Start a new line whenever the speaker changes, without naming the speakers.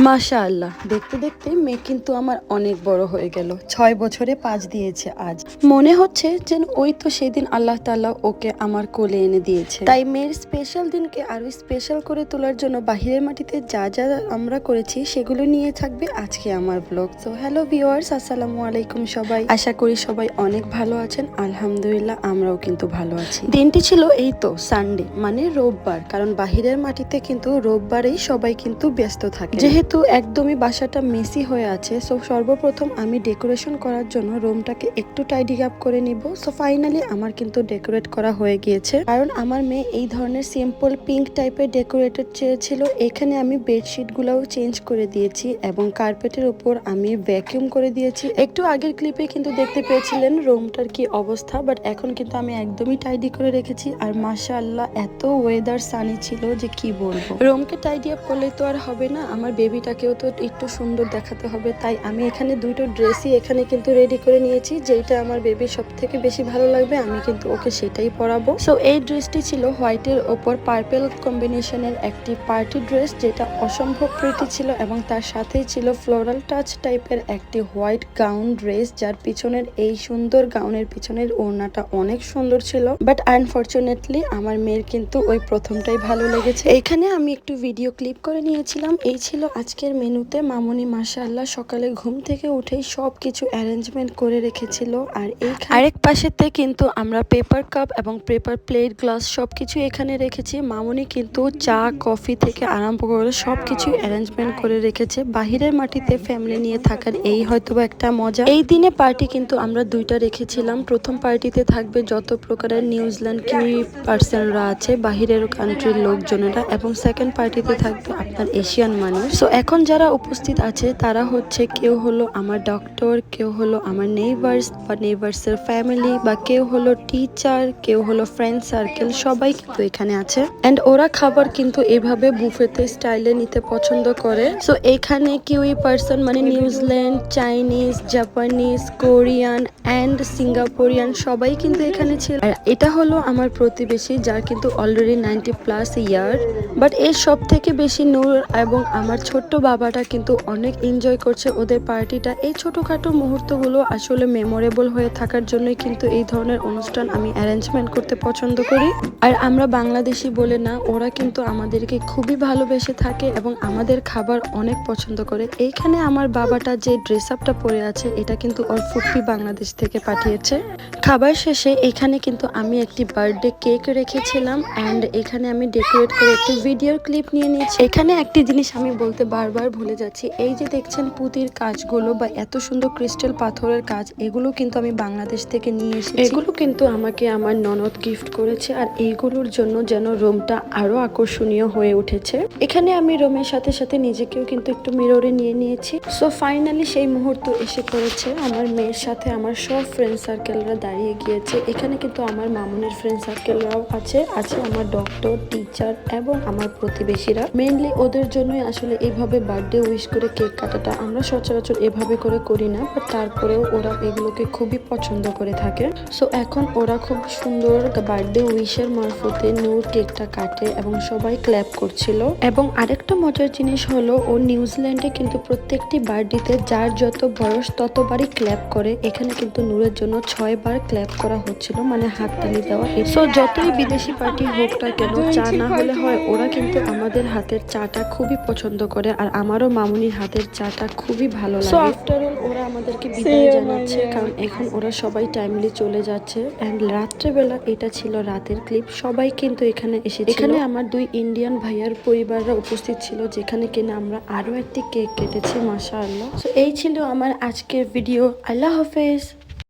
মাশা আল্লাহ দেখতে দেখতে মেয়ে কিন্তু আমার অনেক বড় হয়ে গেল। ছয় বছরে পাঁচ দিয়েছে আজ। মনে হচ্ছে যেন ওই তো সেদিন আল্লাহ তাআলা ওকে আমার কোলে এনে দিয়েছে। তাই মেয়ের স্পেশাল দিনকে আরও স্পেশাল করে তোলার জন্য বাহিরের মাটিতে যা যা আমরা করেছি সেগুলো নিয়ে থাকবে আজকে আমার ব্লগ তো হ্যালো ভিউয়ার্স আসসালামু আলাইকুম সবাই। আশা করি সবাই অনেক ভালো আছেন। আলহামদুলিল্লাহ, আমরাও কিন্তু ভালো আছি। দিনটি ছিল এই তো সানডে মানে রোববার। কারণ বাহিরের মাটিতে কিন্তু রোববারেই সবাই কিন্তু ব্যস্ত থাকে। যেহেতু একদমই বাসাটা মেসি হয়ে আছে সো সর্বপ্রথম আমি ডেকোরেশন করার জন্য রুমটাকে একটু টাইডি আপ করে নিব। সো ফাইনালি আমার কিন্তু ডেকোরেট করা হয়ে গিয়েছে। কারণ আমার মেয়ে এই ধরনের সিম্পল পিঙ্ক টাইপের ডেকোরেটেড চেয়েছিল। এখানে আমি বেডশিটগুলোও চেঞ্জ করে দিয়েছি এবং কার্পেটের উপর আমি ভ্যাকিউম করে দিয়েছি। একটু আগের ক্লিপে কিন্তু দেখতে পেয়েছিলেন রুমটার কি অবস্থা বাট এখন কিন্তু আমি একদমই টাইডি করে রেখেছি। আর মাশা আল্লাহ এত ওয়েদার সানি ছিল যে কি বলব। রুমকে টাইডি আপ করলে তো আর হবে না। আমার বেবিটাকেও তো একটু সুন্দর দেখাতে হবে। তাই আমি এখানে দুটো ড্রেসই এখানে কিন্তু রেডি করে নিয়েছি যেটা আমার বেবির সব থেকে বেশি ভালো লাগবে, আমি কিন্তু ওকে সেটাই পরাবো। সো এই ড্রেসটি ছিল হোয়াইটের ওপর পার্পেল কম্বিনেশনের একটি পার্টি ড্রেস যেটা অসম্ভব প্রীতি ছিল এবং তার সাথেই ছিল ফ্লোরাল টাচ টাইপের একটি হোয়াইট গাউন ড্রেস যার পিছনের এই সুন্দর গাউনের পিছনের ওড়নাটা অনেক সুন্দর ছিল। বাট আনফর্চুনেটলি আমার মেয়ের কিন্তু ওই প্রথমটাই ভালো লেগেছে। এখানে আমি একটু ভিডিও ক্লিপ করে নিয়েছিলাম। এই ছিল আজকের মেনুতে মামনি মাশাআল্লাহ সকালে ঘুম থেকে উঠেই সব কিছু অ্যারেঞ্জমেন্ট করে রেখেছিল আর এই আরেক পাশেতে কিন্তু আমরা পেপার কাপ এবং পেপার প্লেট, গ্লাস সব কিছু এখানে রেখেছি। মামনি কিন্তু চা, কফি থেকে আরম্ভ করে সব কিছু অ্যারেঞ্জমেন্ট করে রেখেছে। বাহিরের মাটিতে ফ্যামিলি নিয়ে থাকার এই হয়তো একটা মজা। এই দিনে পার্টি কিন্তু আমরা দুইটা রেখেছিলাম। প্রথম পার্টিতে থাকবে যত প্রকারের নিউজিল্যান্ড কি পার্সনরা আছে, বাহিরের কান্ট্রির লোকজনেরা এবং সেকেন্ড পার্টিতে থাকবে আপনার এশিয়ান মানুষ। সো এখন যারা উপস্থিত আছে, তারা হচ্ছে কেউ হলো আমার ডক্টর কেউ হলো আমার নেইবার্স বা নেইবার্সের ফ্যামিলি বা কেউ হলো টিচার কেউ হলো ফ্রেন্ড সার্কেল সবাই কিন্তু এখানে আছে। এন্ড ওরা খাবার কিন্তু এভাবে বুফেতে স্টাইলে নিতে পছন্দ করে। সো এখানে কিউই পার্সন মানে New Zealand, Chinese, Japanese, Korean and Singaporean সবাই কিন্তু এখানে ছিল। আর এটা হলো আমার প্রতিবেশী যার কিন্তু already ninety plus year but এর সব থেকে বেশি নূর এবং আমার ছোট্ট বাবাটা কিন্তু অনেক এনজয় করছে ওদের পার্টিটা এই ছোটখাটো মুহূর্তগুলো আসলে মেমোরেবল হয়ে থাকার জন্যই কিন্তু এই ধরনের অনুষ্ঠান আমি অ্যারেঞ্জমেন্ট করতে পছন্দ করি। আর আমরা বাংলাদেশি বলে না, ওরা কিন্তু আমাদেরকে খুবই ভালোবেসে থাকে এবং আমাদের খাবার অনেক পছন্দ করে। এইখানে আমার বাবাটা যে ড্রেস আপটা পরে আছে, এটা কিন্তু ওর ফুপি বাংলাদেশ থেকে পাঠিয়েছে। খাবার শেষে এখানে কিন্তু আমি একটি বার্থডে কেক রেখেছিলাম অ্যান্ড এখানে আমি ডেকোরেট করে একটি ভিডিও ক্লিপ নিয়ে নিয়েছি। এখানে একটি জিনিস আমি বলতে বারবার ভুলে যাচ্ছি। এই যে দেখছেন পুঁতির কাজগুলো বা এত সুন্দর ক্রিস্টাল পাথরের কাজ, এগুলো কিন্তু আমি বাংলাদেশ থেকে নিয়ে এসেছি। এগুলো কিন্তু আমাকে আমার ননদ গিফট করেছে আর এইগুলোর জন্য যেন রুমটা আরও আকর্ষণীয় হয়ে উঠেছে। এখানে আমি রুমের সাথে সাথে নিজেকেও কিন্তু একটু মিররে নিয়ে নিয়েছি। সো ফাইনালি সেই মুহূর্ত এসে পড়েছে। আমার মেয়ের সাথে আমার সব ফ্রেন্ড সার্কেলরা দাঁড়িয়ে গিয়েছে। এখানে কিন্তু আমার মামুনের ফ্রেন্ড সার্কেলরাও আছে। আছে আমার ডক্টর টিচার এবং আমার প্রতিবেশীরা। মেনলি ওদের জন্যই আসলে এইভাবে বার্থডে উইশ করে কেক কাটাটা। আমরা সচরাচর এভাবে করে করি না, বাট তারপরেও ওরা এগুলোকে খুবই পছন্দ করে থাকে। সো এখন ওরা খুব সুন্দর বার্থডে উইশের মারফতে নূর কেকটা কাটে এবং সবাই ক্ল্যাপ করছিল। এবং আরেকটা মজার জিনিস হলো, ও নিউজিল্যান্ডে কিন্তু প্রত্যেকটি বার্থডেতে যার যত বয়স ততবারই ক্ল্যাপ করে। এখানে কিন্তু নূরের জন্য ছয় বার ক্ল্যাপ করা হচ্ছিল মানে হাততালি দেওয়া। সো যতই বিদেশি পার্টি হোক না কেন, চা না হলে হয়, ওরা কিন্তু আমাদের হাতের চাটা খুবই পছন্দ করে। আর আমারও মামুনির হাতের চাটা খুবই ভালো লাগে। আফটার অল ওরা আমাদেরকে বিদায় জানাচ্ছে কারণ এখন ওরা সবাই টাইমলি চলে যাচ্ছে। এন্ড রাত্রেবেলা এটা ছিল রাতের ক্লিপ সবাই কিন্তু এখানে এসে এখানে আমার দুই ইন্ডিয়ান ভাইয়ার পরিবাররা উপস্থিত ছিল যেখানে কিনা আমরা আরও একটি কেক কেটেছি মাশা আল্লাহ তো এই ছিল আমার আজকের ভিডিও আল্লাহ হাফেজ